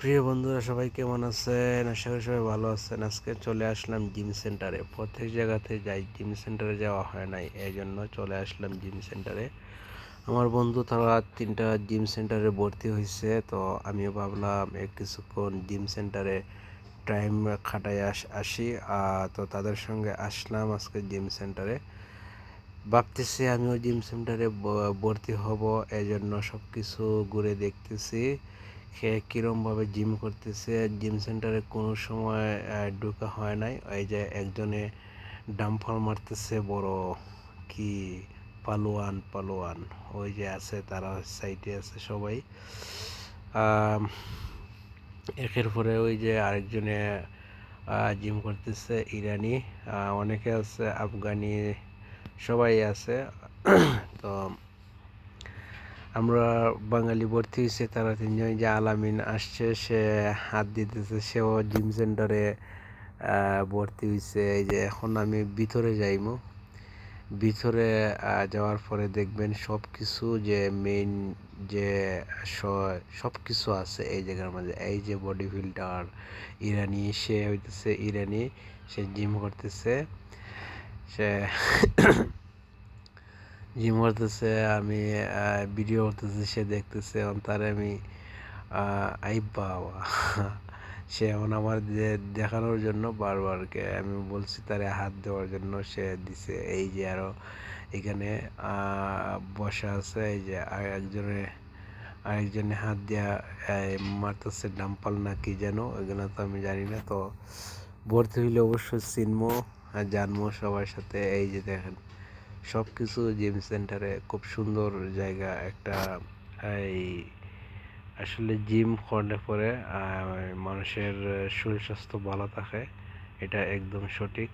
প্রিয় বন্ধুরা, সবাই কেমন আছেন? আশা করি সবাই ভালো আছেন। আজকে চলে আসলাম জিম সেন্টারে প্রত্যেক জায়গাতে যাই জিম সেন্টারে যাওয়া হয় নাই এই জন্য চলে আসলাম জিম সেন্টারে আমার বন্ধু তারা তিনটা জিম সেন্টারে ভর্তি হয়েছে তো আমিও ভাবলাম এক কিছুক্ষণ জিম সেন্টারে টাইম খাটাই আস তো তাদের সঙ্গে আসলাম আজকে জিম সেন্টারে ভাবতেছি আমিও জিম সেন্টারে ভর্তি হব এই জন্য সব কিছু ঘুরে দেখতেছি। সে কীরমভাবে জিম করতেছে জিম সেন্টারে কোনো সময় ঢোকা হয় নাই। এই যে একজনে ডাম্পার মারতেছে, বড় কি পালোয়ান পালোয়ান। ওই যে আছে, তারা সাইডে আছে সবাই। একের পরে ওই যে আরেকজনে জিম করতেছে, ইরানি। অনেকে আছে, আফগানি, সবাই আছে। তো আমরা বাঙালি ভর্তি হয়েছে, তারা তিনজন যে আলামিন আসছে, সে হাত দিতেছে, সেও জিম সেন্টারে ভর্তি হয়েছে। এই যে এখন আমি ভিতরে যাইমু। ভিতরে যাওয়ার পরে দেখবেন সব কিছু যে মেইন যে সব কিছু আছে এই জায়গার মাঝে এই যে বডি ফিল্টার ইরানি, সে হইতেছে ইরানি, সে জিম করতেছে। সে জিম করতেছে আমি ভিডিও করতেছি সে দেখতেছে এবং তার আমি আই বাবা। সে এখন আমার দেখানোর জন্য বারবারকে আমি বলছি তারে হাত দেওয়ার জন্য সে দিছে। এই যে আরও এখানে বসা আছে এই যে একজনে আরেকজনে হাত এই, মারতেছে ডাম্পাল না কি যেন এগুলো তো আমি জানি না তো ভর্তি হইলে অবশ্যই চিনবো আর জানব সবার সাথে। এই যে দেখেন সব কিছু জিম সেন্টারে খুব সুন্দর জায়গা, একটা, এই, আসলে জিম করলে পরে মানুষের শরীর স্বাস্থ্য ভালো থাকে, এটা একদম সঠিক।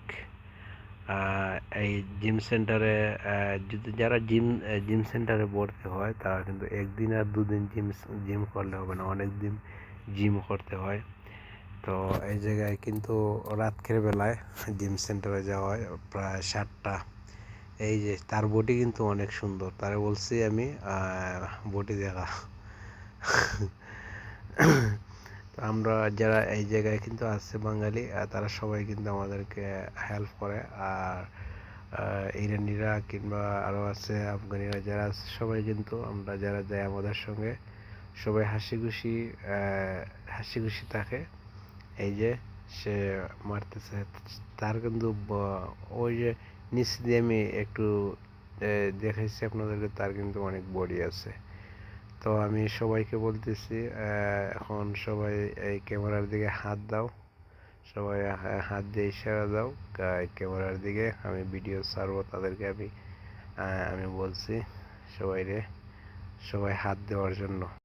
এই জিম সেন্টারে যদি যারা জিম জিম সেন্টারে ভর্তি হয়, তারা কিন্তু একদিন আর দুদিন জিম জিম করলে হবে না অনেক দিন জিম করতে হয়। তো এই জায়গায় কিন্তু রাত্রের বেলায় জিম সেন্টারে যাওয়া হয়, প্রায় সাতটা। এই যে, তার বডি কিন্তু অনেক সুন্দর। তারে বলছি আমি বডি দেখা। তো আমরা যারা এই জায়গায় কিন্তু আছে বাঙালি তারা সবাই কিন্তু আমাদেরকে হেল্প করে। আর ইরানিরা কিংবা আরও আছে আফগানিরা যারা আছে, সবাই কিন্তু আমরা যারা যাই আমাদের সঙ্গে, সবাই হাসি খুশি হাসি খুশি থাকে। এই যে সে মারতেছে। তার কিন্তু ওই যে নিচ দিয়ে আমি একটু দেখাইছি আপনাদেরকে, তার কিন্তু অনেক বডি আছে। তো আমি সবাইকে বলতেছি এখন সবাই এই ক্যামেরার দিকে হাত দাও। সবাই হাত দিয়ে ইশারা দাও ক্যামেরার দিকে আমি ভিডিও ছাড়বো তাদেরকে আমি আমি বলছি সবাইরে, সবাই হাত দেওয়ার জন্য।